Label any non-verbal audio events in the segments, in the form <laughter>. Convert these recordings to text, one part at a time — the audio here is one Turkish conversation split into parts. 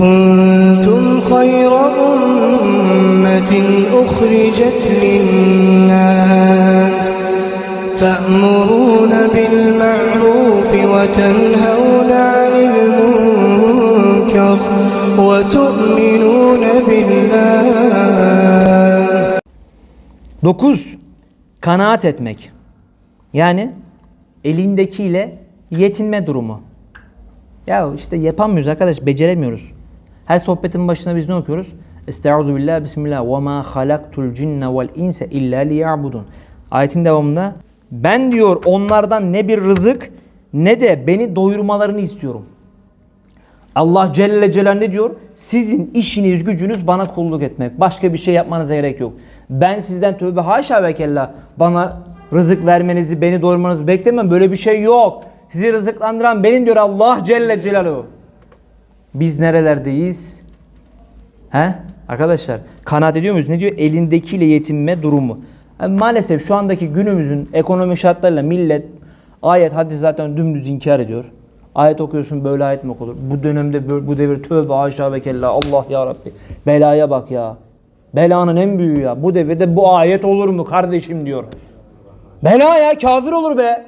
كنتم خير أمة أخرجت للناس تأمرون بالمعروف وتنهون عن المنكر وتؤمنون بالله 9. Kanaat etmek. Yani elindekiyle yetinme durumu. Ya işte yapamıyoruz arkadaş, beceremiyoruz. Her sohbetin başına biz ne okuyoruz? Estaizu billah, bismillah, ve ma halaktul cinne vel inse illa liya'budun. Ayetin devamında ben diyor onlardan ne bir rızık ne de beni doyurmalarını istiyorum. Allah Celle Celal ne diyor? Sizin işiniz gücünüz bana kulluk etmek. Başka bir şey yapmanıza gerek yok. Ben sizden tövbe haşa ve kella bana rızık vermenizi, beni doyurmanızı beklemem. Böyle bir şey yok. Sizi rızıklandıran benim diyor Allah Celle Celaluhu. Biz nerelerdeyiz? He? Arkadaşlar kanaat ediyor muyuz? Ne diyor? Elindekiyle yetinme durumu. Yani maalesef şu andaki günümüzün ekonomi şartlarıyla millet ayet hadis zaten dümdüz inkar ediyor. Ayet okuyorsun böyle ayet mi okunur? Bu dönemde bu devir tövbe aşağı ve kella Allah ya Rabbi. Belaya bak ya. Belanın en büyüğü ya. Bu devirde bu ayet olur mu kardeşim diyor. Bela ya kafir olur be.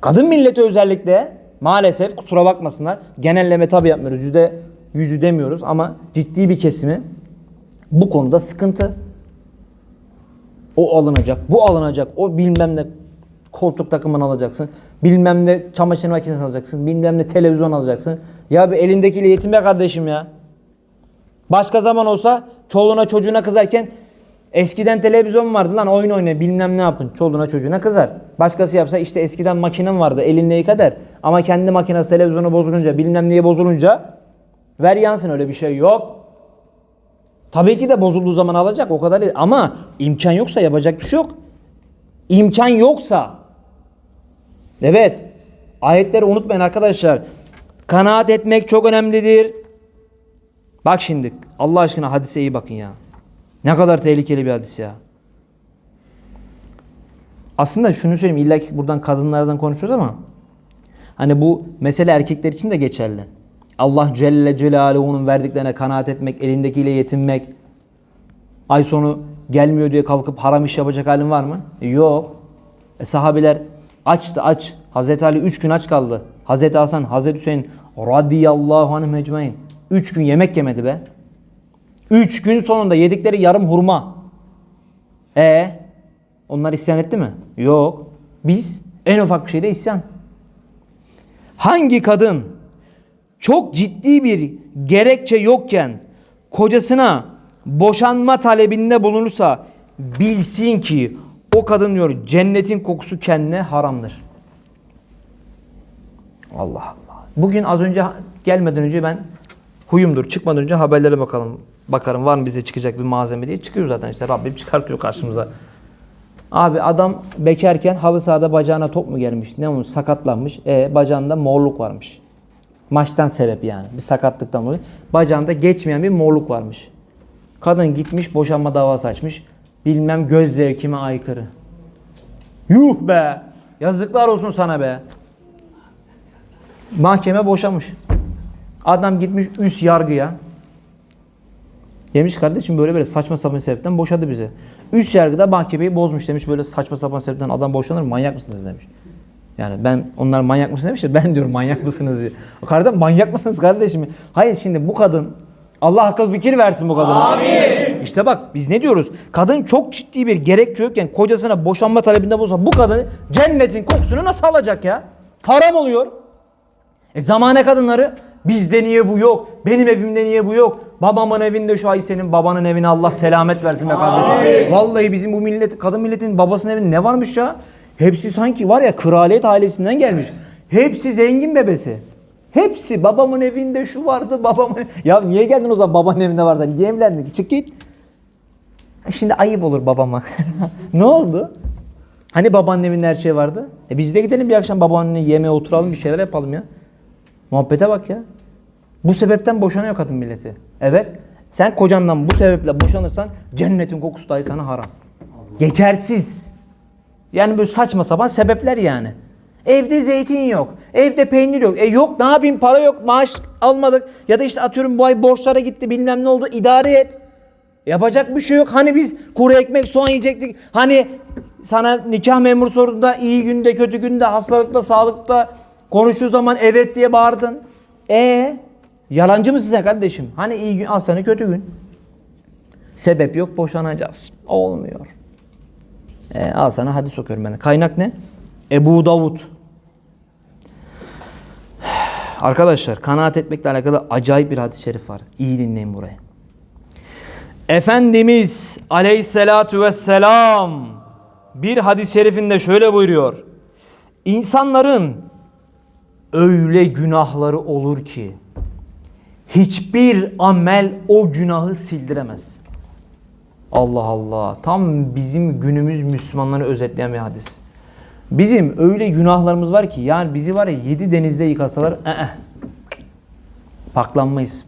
Kadın milleti özellikle maalesef kusura bakmasınlar. Genelleme tabi yapmıyoruz. Yüzde yüzü demiyoruz ama ciddi bir kesimi bu konuda sıkıntı. O alınacak, bu alınacak, o bilmem ne koltuk takımını alacaksın. Bilmem ne çamaşır makinesi alacaksın. Bilmem ne televizyon alacaksın. Ya bir elindekiyle yetin be kardeşim ya. Başka zaman olsa çoluğuna çocuğuna kızarken eskiden televizyon vardı lan oyun oyna bilmem ne yapın. Çoluğuna çocuğuna kızar. Başkası yapsa işte eskiden makinem vardı elinde yıka der. Ama kendi makinesi televizyonu bozulunca bilmem niye bozulunca ver yansın öyle bir şey yok. Tabii ki de bozulduğu zaman alacak o kadar değil. Ama imkan yoksa yapacak bir şey yok. İmkan yoksa Evet. Ayetleri unutmayın arkadaşlar. Kanaat etmek çok önemlidir. Bak şimdi Allah aşkına hadise iyi bakın ya. Ne kadar tehlikeli bir hadis ya. Aslında şunu söyleyeyim illa ki buradan kadınlardan konuşuyoruz ama hani bu mesele erkekler için de geçerli. Allah Celle Celaluhu'nun verdiklerine kanaat etmek, elindekiyle yetinmek. Ay sonu gelmiyor diye kalkıp haram iş yapacak halin var mı? E, Yok. E, sahabiler açtı aç. Hazreti Ali 3 gün aç kaldı. Hazreti Hasan, Hazreti Hüseyin radıyallahu anh mecmain. 3 gün yemek yemedi be. 3 gün sonunda yedikleri yarım hurma. E onlar isyan etti mi? Yok. Biz en ufak bir şeyde isyan. Hangi kadın çok ciddi bir gerekçe yokken kocasına boşanma talebinde bulunursa bilsin ki o kadın diyor cennetin kokusu kendine haramdır. Allah Allah. Bugün az önce gelmeden önce ben huyumdur. Çıkmadan önce haberlere bakalım. Bakarım var mı bize çıkacak bir malzeme diye. Çıkıyor zaten işte Rabbim çıkartıyor karşımıza. Abi adam bekarken halı sahada bacağına top mu gelmiş? Ne olmuş? Sakatlanmış. E bacağında morluk varmış. Maçtan sebep yani. Bir sakatlıktan dolayı. Bacağında geçmeyen bir morluk varmış. Kadın gitmiş boşanma davası açmış. Bilmem göz zevkime aykırı. Yuh be! Yazıklar olsun sana be. Mahkeme boşamış. Adam gitmiş üst yargıya. Demiş kardeşim böyle böyle saçma sapan sebepten boşadı bizi. Üst yargıda mahkemeyi bozmuş demiş böyle saçma sapan sebepten adam boşanır mı? Manyak mısınız demiş. Yani ben onlar manyak mısınız demiş de ben diyorum manyak mısınız diye. Kardeşim manyak mısınız kardeşim? Hayır şimdi bu kadın Allah akıl fikir versin bu kadına. Amin. İşte bak biz ne diyoruz? Kadın çok ciddi bir gerekçe yokken kocasına boşanma talebinde bulunsa bu kadın cennetin kokusunu nasıl alacak ya? Haram oluyor. E zamane kadınları bizde niye bu yok? Benim evimde niye bu yok? Babamın evinde şu ay senin babanın evine Allah selamet versin be kardeşim. Vallahi bizim bu millet kadın milletin babasının evinde ne varmış ya? Hepsi sanki var ya kraliyet ailesinden gelmiş. Hepsi zengin bebesi. Hepsi babamın evinde şu vardı babamın. Ya niye geldin o zaman babanın evinde varsa? Niye evlendin? Çık git. E Şimdi ayıp olur babama. <laughs> ne oldu? Hani babanın evinde her şey vardı? E biz de gidelim bir akşam babanın yemeğe oturalım bir şeyler yapalım ya. Muhabbete bak ya. Bu sebepten boşanıyor kadın milleti. Evet. Sen kocandan bu sebeple boşanırsan cennetin kokusu dahi sana haram. Geçersiz. Yani böyle saçma sapan sebepler yani. Evde zeytin yok. Evde peynir yok. E yok ne yapayım para yok maaş almadık. Ya da işte atıyorum bu ay borçlara gitti bilmem ne oldu idare et. Yapacak bir şey yok. Hani biz kuru ekmek soğan yiyecektik. Hani sana nikah memuru sorduğunda iyi günde kötü günde hastalıkta sağlıkta konuştuğu zaman evet diye bağırdın. E yalancı mısın sen kardeşim? Hani iyi gün al kötü gün. Sebep yok boşanacağız. Olmuyor. E, al sana hadis okuyorum ben. Kaynak ne? Ebu Davud. Arkadaşlar kanaat etmekle alakalı acayip bir hadis-i şerif var. İyi dinleyin burayı. Efendimiz aleyhissalatu vesselam bir hadis-i şerifinde şöyle buyuruyor. İnsanların öyle günahları olur ki hiçbir amel o günahı sildiremez. Allah Allah. Tam bizim günümüz Müslümanları özetleyen bir hadis. Bizim öyle günahlarımız var ki yani bizi var ya yedi denizde yıkasalar ı paklanmayız.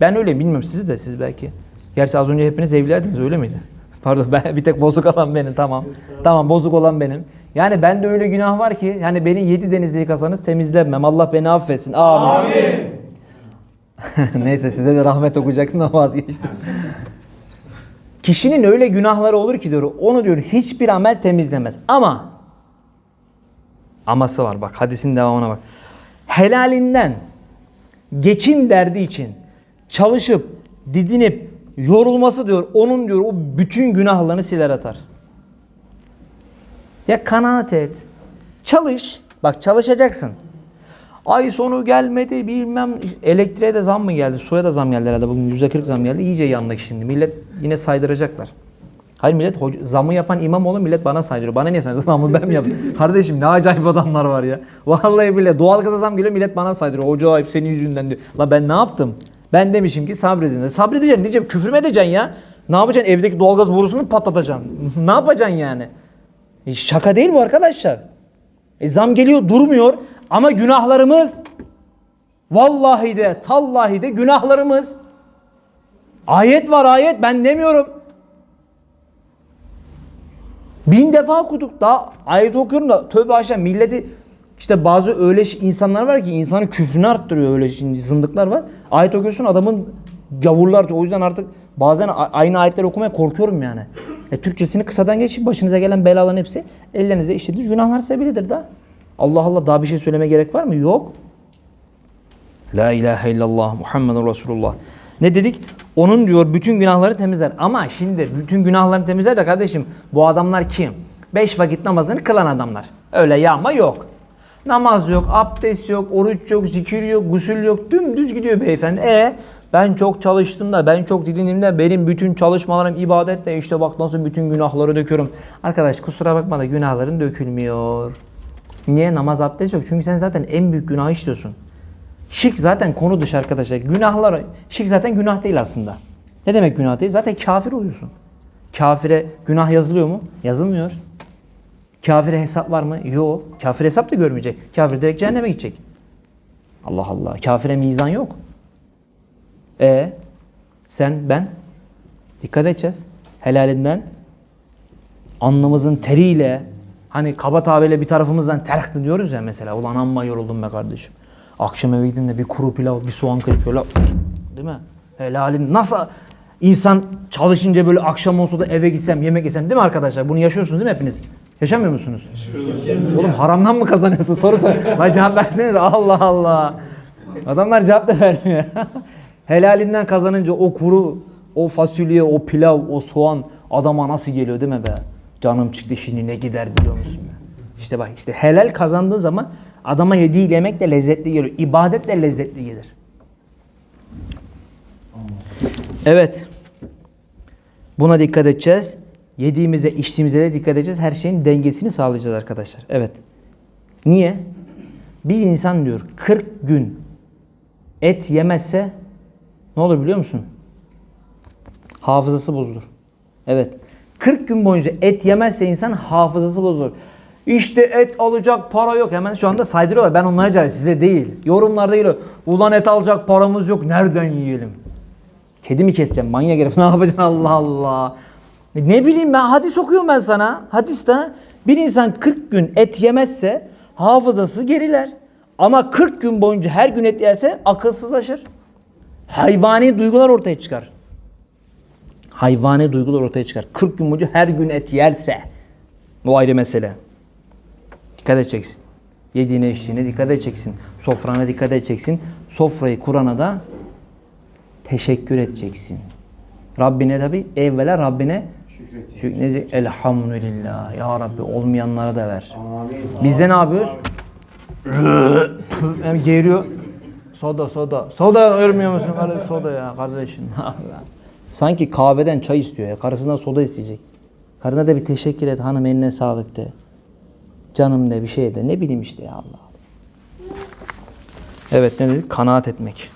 Ben öyle bilmiyorum sizi de siz belki. Gerçi az önce hepiniz evliydiniz öyle miydi? <laughs> Pardon ben bir tek bozuk olan benim tamam. Tamam bozuk olan benim. Yani bende öyle günah var ki yani beni yedi denizde yıkasanız temizlenmem. Allah beni affetsin. Amin. <laughs> Neyse size de rahmet okuyacaksın ama vazgeçtim. Kişinin öyle günahları olur ki diyor onu diyor hiçbir amel temizlemez. Ama aması var bak hadisin devamına bak. Helalinden geçim derdi için çalışıp didinip yorulması diyor onun diyor o bütün günahlarını siler atar. Ya kanaat et. Çalış. Bak çalışacaksın. Ay sonu gelmedi bilmem elektriğe de zam mı geldi? Suya da zam geldi herhalde bugün %40 zam geldi. İyice yandık şimdi. Millet yine saydıracaklar. Hayır millet hoca, zamı yapan imam olur millet bana saydırıyor. Bana niye saydırıyor? Zamı ben mi yaptım? <laughs> Kardeşim ne acayip adamlar var ya. Vallahi bile doğalgaza zam geliyor millet bana saydırıyor. Hoca ayıp senin yüzünden diyor. La ben ne yaptım? Ben demişim ki sabredin. de. Sabredeceksin diyeceğim küfür mü edeceksin ya? Ne yapacaksın? Evdeki doğalgaz borusunu patlatacaksın? ne yapacaksın yani? E şaka değil bu arkadaşlar. E zam geliyor durmuyor ama günahlarımız vallahi de tallahi de günahlarımız ayet var ayet ben demiyorum. Bin defa okuduk daha ayet okuyorum da tövbe aşağı milleti işte bazı öyle insanlar var ki insanı küfrünü arttırıyor öyle şimdi zındıklar var. Ayet okuyorsun adamın gavurlar o yüzden artık bazen aynı ayetleri okumaya korkuyorum yani. E, Türkçesini kısadan geçip başınıza gelen belaların hepsi ellerinize işlediğiniz günahlar sebebidir da. Allah Allah daha bir şey söyleme gerek var mı? Yok. La ilahe illallah Muhammedun Resulullah. Ne dedik? Onun diyor bütün günahları temizler. Ama şimdi bütün günahlarını temizler de kardeşim bu adamlar kim? Beş vakit namazını kılan adamlar. Öyle yağma yok. Namaz yok, abdest yok, oruç yok, zikir yok, gusül yok. Dümdüz gidiyor beyefendi. E ben çok çalıştım da, ben çok didindim de benim bütün çalışmalarım ibadet de işte bak nasıl bütün günahları döküyorum. Arkadaş kusura bakma da günahların dökülmüyor. Niye? Namaz abdest yok. Çünkü sen zaten en büyük günah işliyorsun. Şirk zaten konu dışı arkadaşlar. Günahlar, şirk zaten günah değil aslında. Ne demek günah değil? Zaten kafir oluyorsun. Kafire günah yazılıyor mu? Yazılmıyor. Kafire hesap var mı? Yok. Kafir hesap da görmeyecek. Kafir direkt cehenneme gidecek. Allah Allah. Kafire mizan yok. E sen ben dikkat edeceğiz. Helalinden alnımızın teriyle hani kaba tabirle bir tarafımızdan terk diyoruz ya mesela. Ulan amma yoruldum be kardeşim. Akşam eve gittiğinde bir kuru pilav, bir soğan kırıp böyle değil mi? Helalin nasıl insan çalışınca böyle akşam olsa da eve gitsem yemek yesem değil mi arkadaşlar? Bunu yaşıyorsunuz değil mi hepiniz? Yaşamıyor musunuz? Oğlum haramdan mı kazanıyorsun? Soru sor. Lan cevap versenize. Allah Allah. Adamlar cevap da vermiyor. <laughs> Helalinden kazanınca o kuru, o fasulye, o pilav, o soğan adama nasıl geliyor değil mi be? Canım çıktı şimdi ne gider biliyor musun? ya? İşte bak işte helal kazandığı zaman adama yediği yemek de lezzetli geliyor. İbadet de lezzetli gelir. Evet. Buna dikkat edeceğiz. Yediğimize, içtiğimize de dikkat edeceğiz. Her şeyin dengesini sağlayacağız arkadaşlar. Evet. Niye? Bir insan diyor 40 gün et yemezse ne olur biliyor musun? Hafızası bozulur. Evet. 40 gün boyunca et yemezse insan hafızası bozulur. İşte et alacak para yok. Hemen şu anda saydırıyorlar. Ben onlara cevap size değil. Yorumlarda geliyor. Ulan et alacak paramız yok. Nereden yiyelim? Kedi mi keseceğim? Manyak herif. <laughs> Ne yapacaksın? Allah Allah. Ne bileyim ben hadis okuyorum ben sana. Hadiste bir insan 40 gün et yemezse hafızası geriler. Ama 40 gün boyunca her gün et yerse akılsızlaşır. Hayvani duygular ortaya çıkar. Hayvani duygular ortaya çıkar. 40 gün boyunca her gün et yerse. Bu ayrı mesele. Dikkat edeceksin. Yediğine içtiğine dikkat edeceksin. Sofrana dikkat edeceksin. Sofrayı kurana da teşekkür edeceksin. Rabbine tabi evvela Rabbine şükredecek. Elhamdülillah. Ya Rabbi olmayanlara da ver. Biz de ne yapıyoruz? Hem geriyor. Soda soda. Soda görmüyor musun? Soda ya kardeşim. <laughs> Sanki kahveden çay istiyor ya. Karısından soda isteyecek. Karına da bir teşekkür et hanım eline sağlık de. Canım de bir şey de. Ne bileyim işte ya Allah. Evet ne dedik? Kanaat etmek.